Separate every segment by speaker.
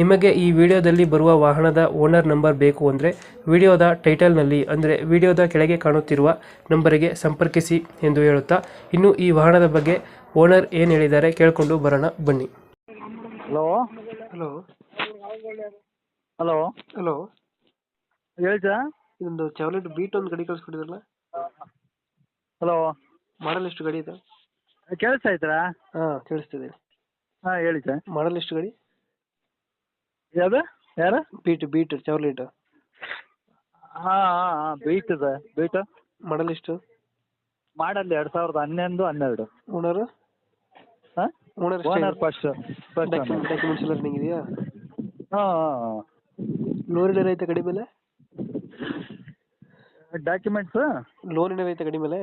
Speaker 1: ನಿಮಗೆ ಈ ವಿಡಿಯೋದಲ್ಲಿ ಬರುವ ವಾಹನದ ಓನರ್ ನಂಬರ್ ಬೇಕು ಅಂದರೆ ವಿಡಿಯೋದ ಟೈಟಲ್ನಲ್ಲಿ ಅಂದರೆ ವಿಡಿಯೋದ ಕೆಳಗೆ ಕಾಣುತ್ತಿರುವ ನಂಬರಿಗೆ ಸಂಪರ್ಕಿಸಿ ಎಂದು ಹೇಳುತ್ತಾ ಇನ್ನು ಈ ವಾಹನದ ಬಗ್ಗೆ ಓನರ್ ಏನು ಹೇಳಿದ್ದಾರೆ ಕೇಳಿಕೊಂಡು ಬರೋಣ ಬನ್ನಿ.
Speaker 2: ಹಲೋ?
Speaker 1: ಹಲೋ?
Speaker 2: ಹಲೋ?
Speaker 1: ಹಲೋ?
Speaker 2: ಹೇಳಿ ಸರ್
Speaker 1: ಇದೊಂದು ಚಾವ್ಲೆಟ್ ಬೀಟ್ ಒಂದು ಗಡಿ ಕಳಿಸ್ಕೊಟ್ಟಿದ್ರಲ್ಲ?
Speaker 2: ಹಲೋ?
Speaker 1: ಮಾಡಲ್ ಎಷ್ಟು ಗಡಿ ಇದೆ?
Speaker 2: ಕೇಳಿಸ್ತಾ ಇದ್ರಾ?
Speaker 1: ಹಾಂ ಕೇಳಿಸ್ತಿದೆ.
Speaker 2: ಹಾಂ ಹೇಳಿ ಸರ್
Speaker 1: ಮಾಡಲ್ ಎಷ್ಟು ಗಾಡಿ?
Speaker 2: ಯಾವುದು? ಯಾರು?
Speaker 1: Beat Beat Chevrolet.
Speaker 2: ಹಾಂ ಹಾಂ ಹಾಂ ಬೀಟ್ ಇದೆ. ಬೀಟ್?
Speaker 1: ಮಾಡಲ್ ಎಷ್ಟು?
Speaker 2: ಮಾಡಲ್ ಎರಡು ಸಾವಿರದ ಹನ್ನೊಂದು ಹನ್ನೆರಡು.
Speaker 1: ಓನರು?
Speaker 2: ಹಾಂ?
Speaker 1: Owner
Speaker 2: owner first first
Speaker 1: documents ಎಲ್ಲ ರನ್ನಿಂಗ್ ಇದೆಯಾ?
Speaker 2: ಹಾಂ ಹಾಂ
Speaker 1: ಲೋನ್ ಏನಾರು ಐತೆ ಕಡಿಮೆ ಮೇಲೆ?
Speaker 2: ಡಾಕ್ಯುಮೆಂಟ್ಸ್
Speaker 1: ಲೋನ್ ಏನಾರು ಐತೆ ಕಡಿಮೆ ಮೇಲೆ?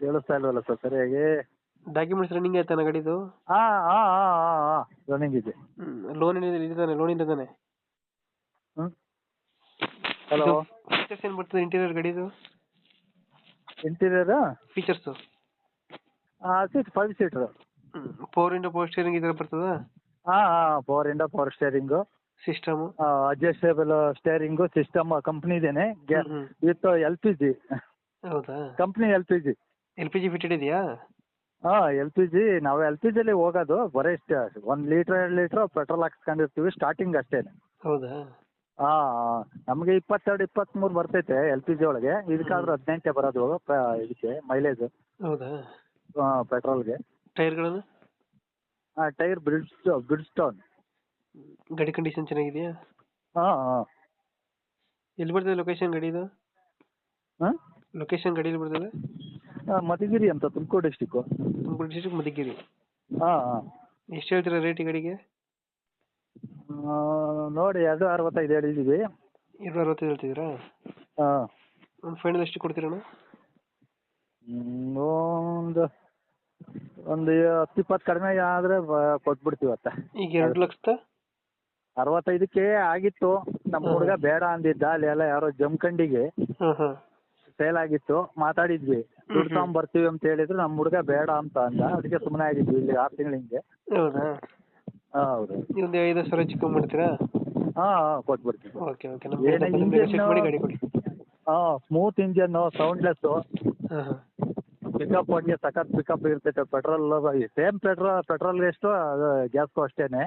Speaker 2: ಕೇಳಿಸ್ತಾ ಇಲ್ವಲ್ಲ ಸರ್ ಸರಿಯಾಗಿ?
Speaker 1: ಡಾಕ್ಯುಮೆಂಟ್ಸ್ ರನ್ನಿಂಗ್ ಆಯ್ತಾನ ಗಾಡಿದು?
Speaker 2: ಹಾ ಹಾ ಹಾ ಹಾ ಹಾ ರನ್ನಿಂಗ್ ಇದೆ.
Speaker 1: ಲೋನ್ ಇದೆ ಲೋನ್ ಇದ್ದಾನೆ
Speaker 2: ಹ್ಞೂ ಹಲೋ
Speaker 1: ಫೀಚರ್ಸ್ ಏನು ಬರ್ತದೆ ಇಂಟೀರಿಯರ್ ಗಾಡಿದು?
Speaker 2: ಇಂಟೀರಿಯರ್
Speaker 1: ಫೀಚರ್ಸು
Speaker 2: ಆ seat five seater
Speaker 1: four into four steering ಥರ ಬರ್ತದ?
Speaker 2: ಹಾ ಹಾ four into power steering
Speaker 1: system
Speaker 2: adjustable steering system company
Speaker 1: ಇದೇನೆ.
Speaker 2: ವಿತ್ ಎಲ್ ಪಿ ಜಿ
Speaker 1: ಹೌದಾ?
Speaker 2: Company L P G
Speaker 1: L P G fitted ಇದೆಯಾ?
Speaker 2: ಹಾಂ ಎಲ್ ಪಿ ಜಿ ನಾವು L P ಜಿಲಿ ಹೋಗೋದು ಬರೀ ಇಷ್ಟೇ. ಒಂದು ಲೀಟ್ರ್ ಎರಡು ಲೀಟ್ರ್ ಪೆಟ್ರೋಲ್ ಹಾಕ್ಸ್ಕೊಂಡಿರ್ತೀವಿ ಸ್ಟಾರ್ಟಿಂಗ್ ಅಷ್ಟೇ
Speaker 1: ಹೌದಾ?
Speaker 2: ಹಾಂ ನಮಗೆ ಇಪ್ಪತ್ತೆರಡು ಇಪ್ಪತ್ತ್ಮೂರು ಬರ್ತೈತೆ ಎಲ್ ಪಿ ಜಿ ಒಳಗೆ. ಇದಕ್ಕಾದ್ರೂ ಹದಿನೆಂಟೇ ಬರೋದು ಪ- ಇದಕ್ಕೆ ಮೈಲೇಜ್
Speaker 1: ಹೌದಾ?
Speaker 2: ಪೆಟ್ರೋಲ್ಗೆ
Speaker 1: ಟೈರ್ಗಳನ್ನು?
Speaker 2: ಹಾಂ ಟೈರ್ ಬ್ರಿಡ್ಜ್ ಬ್ರಿಡ್ಜ್ ಸ್ಟೋನ್
Speaker 1: ಗಾಡಿ ಕಂಡೀಷನ್ ಚೆನ್ನಾಗಿದೆಯಾ?
Speaker 2: ಹಾಂ ಹಾಂ.
Speaker 1: ಎಲ್ಲಿ ಬರ್ತದೆ ಲೊಕೇಶನ್ ಗಡಿದು
Speaker 2: ಹಾಂ?
Speaker 1: ಲೊಕೇಶನ್ ಗಾಡಿ ಎಲ್ಲಿ ಬರ್ತದೆ?
Speaker 2: ಮಧುಗಿರಿ ಅಂತ ತುಮಕೂರು ಡಿಸ್ಟಿಕ್ಕು
Speaker 1: ತುಮಕೂರು ಡಿಸ್ಟ್ರಿಕ್ಟ್ ಮಧುಗಿರಿ.
Speaker 2: ಹಾ ಹಾಂ.
Speaker 1: ಎಷ್ಟು ಹೇಳ್ತೀರಾ ರೇಟ್ ಈ ಗಾಡಿಗೆ
Speaker 2: ನೋಡಿ ಎರಡು ಅರವತ್ತೈದು ಹೇಳಿದ್ದೀವಿ
Speaker 1: ಎರಡು ಅರವತ್ತೈದು ಹೇಳ್ತಿದ್ದೀರಾ?
Speaker 2: ಹಾಂ.
Speaker 1: ಒಂದು ಫೈನಲ್ ಎಷ್ಟು ಕೊಡ್ತೀರಣ್ಣ?
Speaker 2: ಒಂದು ಒಂದು ಹತ್ತು ಇಪ್ಪತ್ತು ಕಡಿಮೆ ಆದರೆ ಕೊಟ್ಬಿಡ್ತೀವಿ ಅತ್ತ.
Speaker 1: ಈಗ ಎರಡು ಲಕ್ಷದ?
Speaker 2: ಅರವತ್ತೈದಕ್ಕೆ ಆಗಿತ್ತು. ನಮ್ಮ. ಹುಡುಗ ಬೇಡ ಅಂದಿದ್ದ ಅಲ್ಲಿ ಎಲ್ಲ ಯಾರೋ ಜಮಖಂಡಿಗೆ
Speaker 1: ಹಾಂ ಹಾಂ
Speaker 2: ಸೇಲ್ ಆಗಿತ್ತು. ಮಾತಾಡಿದ್ವಿ. ದುಡ್ಡು ಬರ್ತೀವಿ ಅಂತ ಹೇಳಿದ್ರು ನಮ್ಮ ಹುಡುಗ ಬೇಡ ಅಂತ ಅಂದ. ಅದಕ್ಕೆ ಸುಮ್ಮನೆ ಆಗಿದ್ವಿ ಇಲ್ಲಿ ಆರ್ ತಿಂಗಳ ಹಿಂಗೆ.
Speaker 1: ಹೌದಾ?
Speaker 2: ಹಾಂ ಹೌದು.
Speaker 1: ಒಂದು ಐದು ಸಾವಿರ ಚಿಕ್ಕ ಮಾಡ್ತೀರಾ
Speaker 2: ಹಾ ಹಾಂ ಕೊಟ್ಬಿಡ್ತೀವಿ
Speaker 1: ಓಕೆ ಓಕೆ. ನಮ್ಮ
Speaker 2: ಏನೇ
Speaker 1: ನೆಗೋಷಿಯೇಟ್ ಮಾಡಿ ಗಾಡಿ ಕೊಡಿ.
Speaker 2: ಹಾಂ ಸ್ಮೂತ್ ಇಂಜಿನ್
Speaker 1: ಹಾಂ ಹಾಂ.
Speaker 2: ಪಿಕಪ್ ಒಟ್ಟಿಗೆ ಸಖತ್ ಪಿಕಪ್ ಇರ್ತೈತೆ. ಪೆಟ್ರೋಲ್ ಸೇಮ್ ಪೆಟ್ರೋಲ್ ಪೆಟ್ರೋಲ್ ಎಷ್ಟು ಗ್ಯಾಸ್ ಗ್ಯಾಸ್ಗೂ ಅಷ್ಟೇನೆ